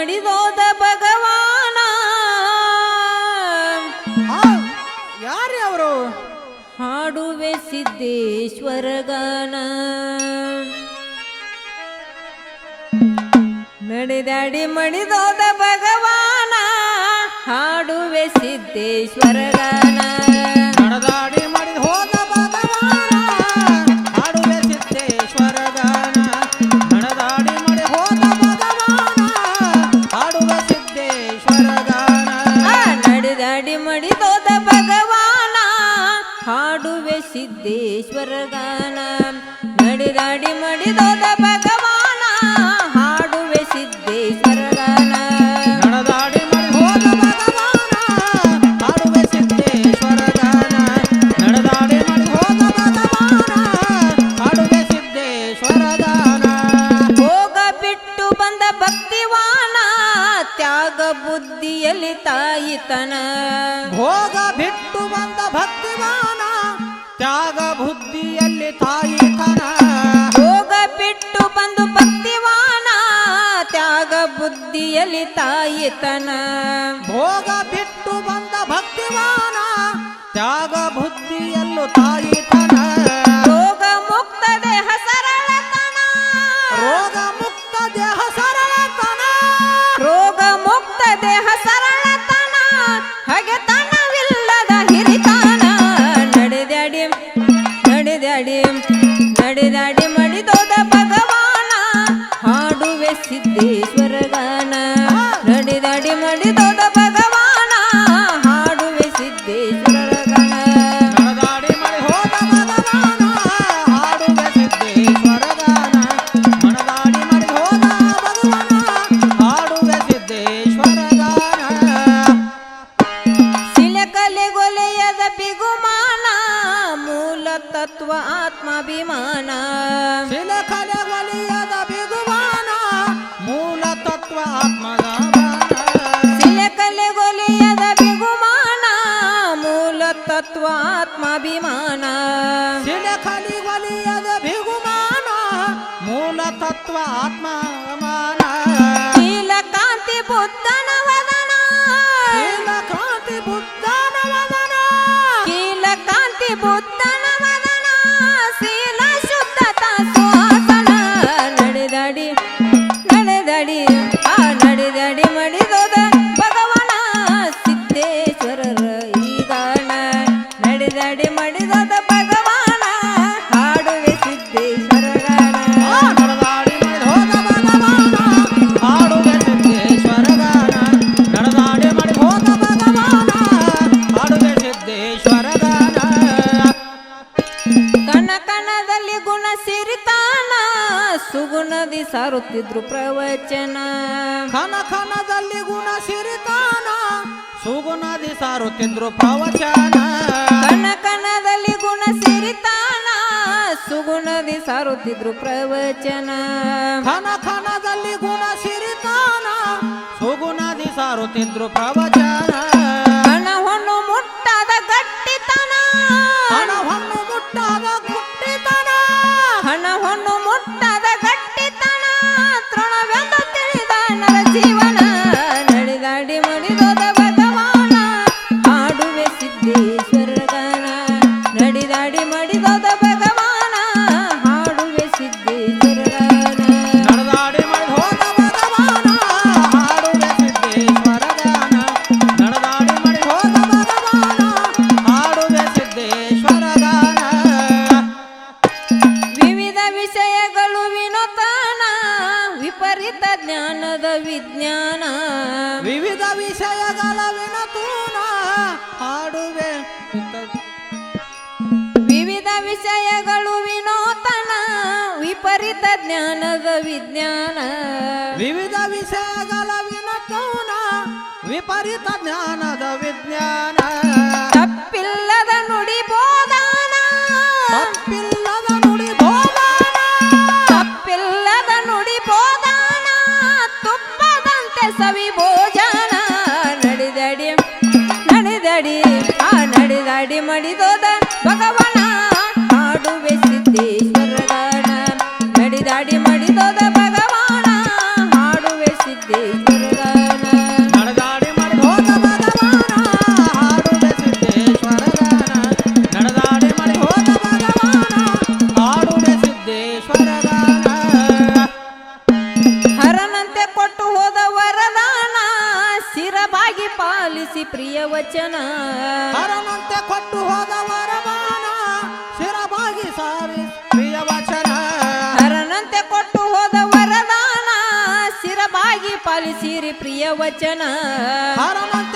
ಮಡಿದೋದ ಭಗವಾನ. ಯಾರು ಅವರು? ಹಾಡುವೆ ಸಿದ್ದೇಶ್ವರಗಾನ ನಡೆದಾಡಿ ಮಡಿದೋದ ಭಗವಾನ. ಹಾಡುವೆ ಸಿದ್ದೇಶ್ವರಗಾನ ನಡೆದಾಡಿ ಸಿದ್ದೇಶ್ವರ ಗಾನ ನಡೆದಾಡಿ ಮಡಿದೋದ ಭಗವಾನ ಹಾಡುವೆ ಸಿದ್ದೇಶ್ವರ ಗಾನ. ನಡೆದಾಡಿ ಮಡಿದೋದ ಭಗವಾನ ಹಾಡುವೆ ಸಿದ್ದೇಶ್ವರ ಗಾನ. ನಡೆದಾಡಿ ಮಡಿದೋದ ಭಗವಾನ ಹಾಡುವೆ ಸಿದ್ದೇಶ್ವರ ಗಾನ. ಹೋಗ ಬಿಟ್ಟು ಬಂದ ಭಕ್ತಿವಾನ ತ್ಯಾಗ ಬುದ್ಧಿಯಲ್ಲಿ ತಾಯಿತನ. ಬುದ್ಧಿಯಲ್ಲಿ ತಾಯಿತನ ಭೋಗ ಬಿಟ್ಟು ಬಂದು ಭಕ್ತಿವಾನ ತ್ಯಾಗ ಬುದ್ಧಿಯಲ್ಲಿ ತಾಯಿತನ ಭೋಗ ಬಿಟ್ಟು ಬಂದ ಭಕ್ತಿವಾನ ತ್ಯಾಗ ಬುದ್ಧಿಯಲ್ಲೂ ತಾಯಿತನ ರೋಗ ಮೂಲ ತತ್ವ ಆತ್ಮದ ಶಿಲಕಲೆಗೊಲೆಯದ ಬಿಗುಮಾನ ಮೂಲ ತತ್ವ ಆತ್ಮಾಭಿಮಾನ ಶಿಲಕಲಿ ಒಲಿಯದ ಬಿಗುಮಾನ ಮೂಲ ತತ್ವ ಆತ್ಮಮಾನ ಶೀಲಕಾಂತಿ ಬುದ್ಧನ ವದನ ಶೀಲ ಕ್ರಾಂತಿ ಸುಗುಣದಿ ಸಾರುತ್ತಿದ್ರು ಪ್ರವಚನ. ಖನ ಖನದಲ್ಲಿ ಗುಣ ಸಿರಿತಾನ ಸುಗುಣದಿ ಸಾರುತ್ತಿದ್ರು ಪ್ರವಚನ. ಕನ ಕನದಲ್ಲಿ ಗುಣ ಸಿರಿತಾನ ಸುಗುಣದಿ ಸಾರುತ್ತಿದ್ರು ಪ್ರವಚನ. ಖನ ಖನದಲ್ಲಿ ಗುಣ ಸಿರಿತಾನ ಸುಗುಣದಿ ಸಾರುತ್ತಿದ್ರು ಪ್ರವಚನ. ವಿಪರೀತ ಜ್ಞಾನದ ವಿಜ್ಞಾನ. ವಿವಿಧ ವಿಷಯಗಳ ವಿನತೂನ ಹಾಡುವೆ ವಿವಿಧ ವಿಷಯಗಳು ವಿನೋತನ ವಿಪರೀತ ಜ್ಞಾನದ ವಿಜ್ಞಾನ. ವಿವಿಧ ವಿಷಯಗಳ ವಿನತೂನ ವಿಪರೀತ ಜ್ಞಾನದ ವಿಜ್ಞಾನ. ಹರನಂತೆ ಕೊಟ್ಟು ಹೋದ ವರಮಾನ ಶಿರಬಾಗಿ ಸಾರಿ. ಪ್ರಿಯ ವಚನ. ಹರನಂತೆ ಕೊಟ್ಟು ಹೋದ ವರದಾನ ಶಿರಬಾಗಿ ಪಾಲಿಸಿರಿ ಪ್ರಿಯ ವಚನ. ಹರನಂತೆ